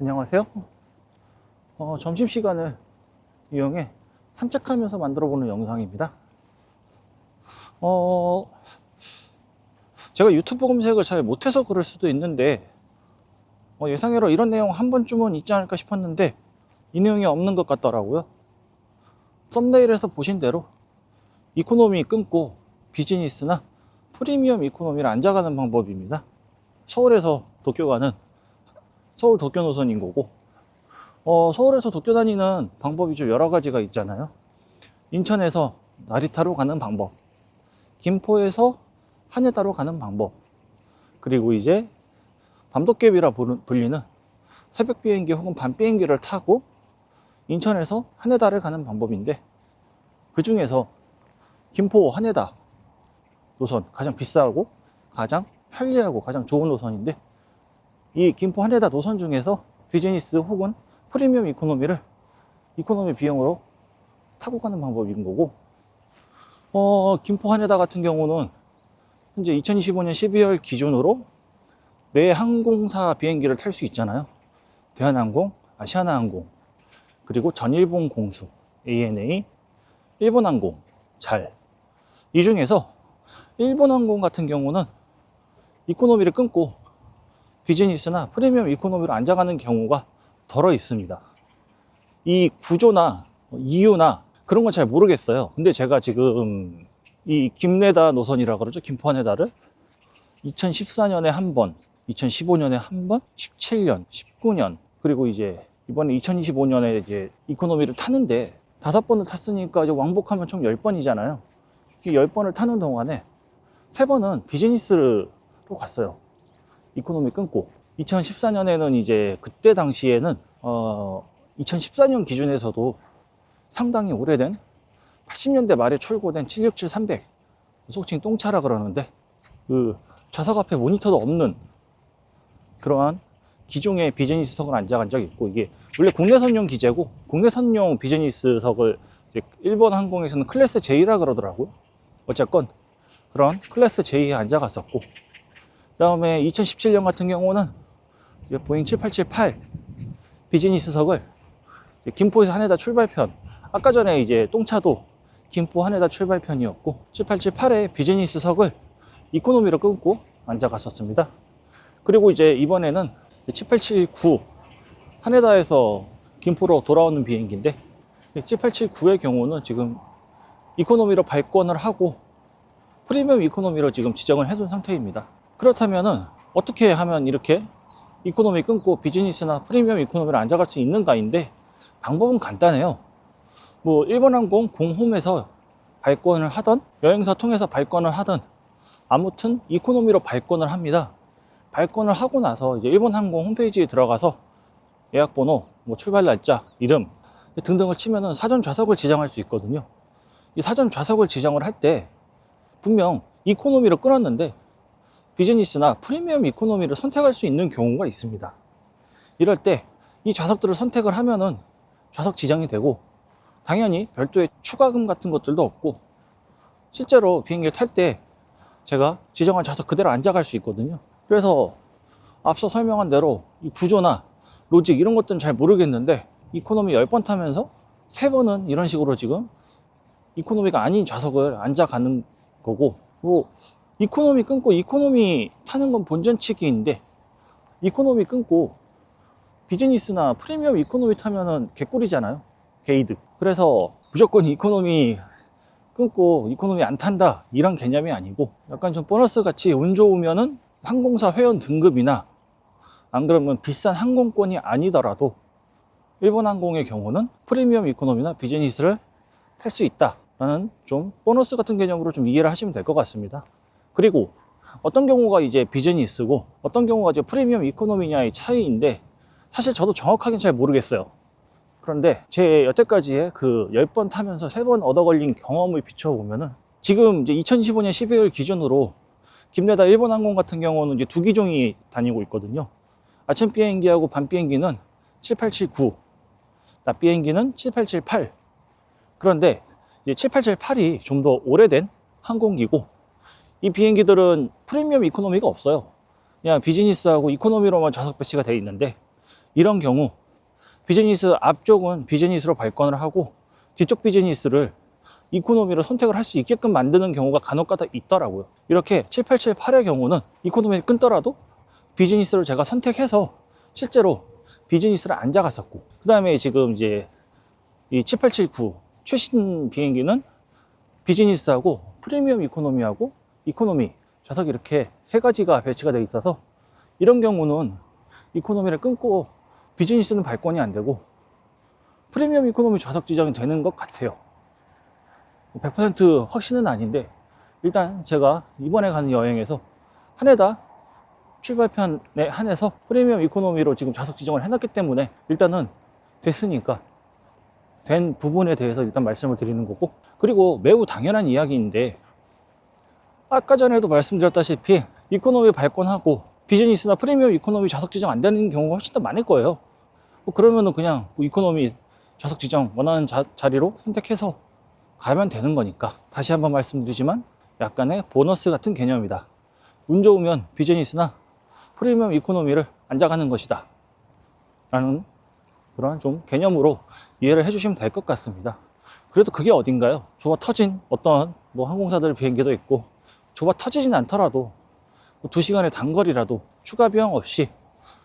안녕하세요. 어, 점심시간을 이용해 산책하면서 만들어보는 영상입니다. 어, 제가 유튜브 검색을 잘 못해서 그럴 수도 있는데, 어, 예상외로 이런 내용 한 번쯤은 있지 않을까 싶었는데, 이 내용이 없는 것 같더라고요. 썸네일에서 보신 대로, 이코노미 끊고 비즈니스나 프리미엄 이코노미를 앉아가는 방법입니다. 서울에서 도쿄 가는 서울 도쿄 노선인 거고, 어, 서울에서 도쿄 다니는 방법이 좀 여러 가지가 있잖아요. 인천에서 나리타로 가는 방법, 김포에서 하네다로 가는 방법, 그리고 이제 밤도깨비라 불리는 새벽 비행기 혹은 밤 비행기를 타고 인천에서 하네다를 가는 방법인데, 그 중에서 김포 하네다 노선 가장 비싸고 가장 편리하고 가장 좋은 노선인데, 이 김포 하네다 노선 중에서 비즈니스 혹은 프리미엄 이코노미를 이코노미 비용으로 타고 가는 방법인 거고, 어, 김포 하네다 같은 경우는 현재 2025년 12월 기준으로 내 항공사 비행기를 탈 수 있잖아요. 대한항공, 아시아나항공, 그리고 전일본 공수, ANA, 일본항공, 잘. 이 중에서 일본항공 같은 경우는 이코노미를 끊고 비즈니스나 프리미엄 이코노미로 앉아가는 경우가 덜어 있습니다. 이 구조나 이유나 그런 건 잘 모르겠어요. 근데 제가 지금 이 김내다 노선이라 그러죠. 김포하네다를 2014년에 한 번, 2015년에 한 번, 17년, 19년, 그리고 이제 이번에 2025년에 이제 이코노미를 타는데 다섯 번을 탔으니까 이제 왕복하면 총 10번이잖아요. 이 10번을 타는 동안에 세 번은 비즈니스로 갔어요. 이코노미 끊고 2014년에는 이제 그때 당시에는 어 2014년 기준에서도 상당히 오래된 80년대 말에 출고된 767 300 속칭 똥차라 그러는데 그 좌석 앞에 모니터도 없는 그러한 기종의 비즈니스석을 앉아간 적이 있고 이게 원래 국내선용 기재고 국내선용 비즈니스석을 일본 항공에서는 클래스 J라 그러더라고요. 어쨌건 그런 클래스 J에 앉아갔었고 그 다음에 2017년 같은 경우는 보잉 7878 비즈니스석을 김포에서 하네다 출발편 아까 전에 이제 똥차도 김포 하네다 출발편이었고 7878의 비즈니스석을 이코노미로 끊고 앉아갔었습니다. 그리고 이제 이번에는 7879 하네다에서 김포로 돌아오는 비행기인데 7879의 경우는 지금 이코노미로 발권을 하고 프리미엄 이코노미로 지금 지정을 해둔 상태입니다. 그렇다면은 어떻게 하면 이렇게 이코노미 끊고 비즈니스나 프리미엄 이코노미를 앉아갈 수 있는가인데 방법은 간단해요. 뭐 일본 항공 공홈에서 발권을 하던 여행사 통해서 발권을 하던 아무튼 이코노미로 발권을 합니다. 발권을 하고 나서 이제 일본 항공 홈페이지에 들어가서 예약 번호, 뭐 출발 날짜, 이름 등등을 치면은 사전 좌석을 지정할 수 있거든요. 이 사전 좌석을 지정을 할 때 분명 이코노미로 끊었는데 비즈니스나 프리미엄 이코노미를 선택할 수 있는 경우가 있습니다. 이럴 때 이 좌석들을 선택을 하면은 좌석 지정이 되고 당연히 별도의 추가금 같은 것들도 없고 실제로 비행기를 탈 때 제가 지정한 좌석 그대로 앉아갈 수 있거든요. 그래서 앞서 설명한 대로 이 구조나 로직 이런 것들은 잘 모르겠는데 이코노미 10번 타면서 3번은 이런 식으로 지금 이코노미가 아닌 좌석을 앉아가는 거고 뭐 이코노미 끊고 이코노미 타는 건 본전치기인데 이코노미 끊고 비즈니스나 프리미엄 이코노미 타면은 개꿀이잖아요 게이드 그래서 무조건 이코노미 끊고 이코노미 안 탄다 이런 개념이 아니고 약간 좀 보너스 같이 운 좋으면은 항공사 회원 등급이나 안 그러면 비싼 항공권이 아니더라도 일본 항공의 경우는 프리미엄 이코노미나 비즈니스를 탈 수 있다라는 좀 보너스 같은 개념으로 좀 이해를 하시면 될 것 같습니다. 그리고 어떤 경우가 이제 비즈니스고 어떤 경우가 이제 프리미엄 이코노미냐의 차이인데 사실 저도 정확하게는 잘 모르겠어요. 그런데 제 여태까지의 그 10번 타면서 3번 얻어 걸린 경험을 비춰보면은 지금 이제 2015년 12월 기준으로 김내다 일본 항공 같은 경우는 이제 두 기종이 다니고 있거든요. 아침 비행기하고 밤 비행기는 7879, 낮 비행기는 7878. 그런데 이제 7878이 좀 더 오래된 항공기고 이 비행기들은 프리미엄 이코노미가 없어요. 그냥 비즈니스하고 이코노미로만 좌석 배치가 되어 있는데 이런 경우 비즈니스 앞쪽은 비즈니스로 발권을 하고 뒤쪽 비즈니스를 이코노미로 선택을 할 수 있게끔 만드는 경우가 간혹가다 있더라고요. 이렇게 7878의 경우는 이코노미를 끊더라도 비즈니스를 제가 선택해서 실제로 비즈니스를 앉아갔었고 그 다음에 지금 이제 이 7879 최신 비행기는 비즈니스하고 프리미엄 이코노미하고 이코노미 좌석이 이렇게 세 가지가 배치가 되어 있어서 이런 경우는 이코노미를 끊고 비즈니스는 발권이 안 되고 프리미엄 이코노미 좌석 지정이 되는 것 같아요. 100% 확신은 아닌데 일단 제가 이번에 가는 여행에서 한해다 출발편에 한해서 프리미엄 이코노미로 지금 좌석 지정을 해놨기 때문에 일단은 됐으니까 된 부분에 대해서 일단 말씀을 드리는 거고 그리고 매우 당연한 이야기인데 아까 전에도 말씀드렸다시피 이코노미 발권하고 비즈니스나 프리미엄 이코노미 좌석 지정 안 되는 경우가 훨씬 더 많을 거예요 뭐 그러면은 그냥 뭐 이코노미 좌석 지정 원하는 자, 자리로 선택해서 가면 되는 거니까 다시 한번 말씀드리지만 약간의 보너스 같은 개념이다 운 좋으면 비즈니스나 프리미엄 이코노미를 앉아가는 것이다 라는 그런 좀 개념으로 이해를 해주시면 될 것 같습니다. 그래도 그게 어딘가요? 좁아 터진 어떤 뭐 항공사들 비행기도 있고 좁아 터지진 않더라도 뭐두 시간의 단거리라도 추가 비용 없이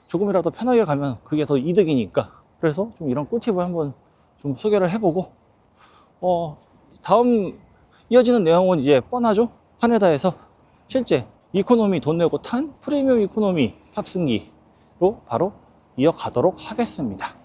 조금이라도 편하게 가면 그게 더 이득이니까 그래서 좀 이런 꿀팁을 한번 좀 소개를 해보고 어 다음 이어지는 내용은 이제 뻔하죠 하네다에서 실제 이코노미 돈 내고 탄 프리미엄 이코노미 탑승기로 바로 이어가도록 하겠습니다.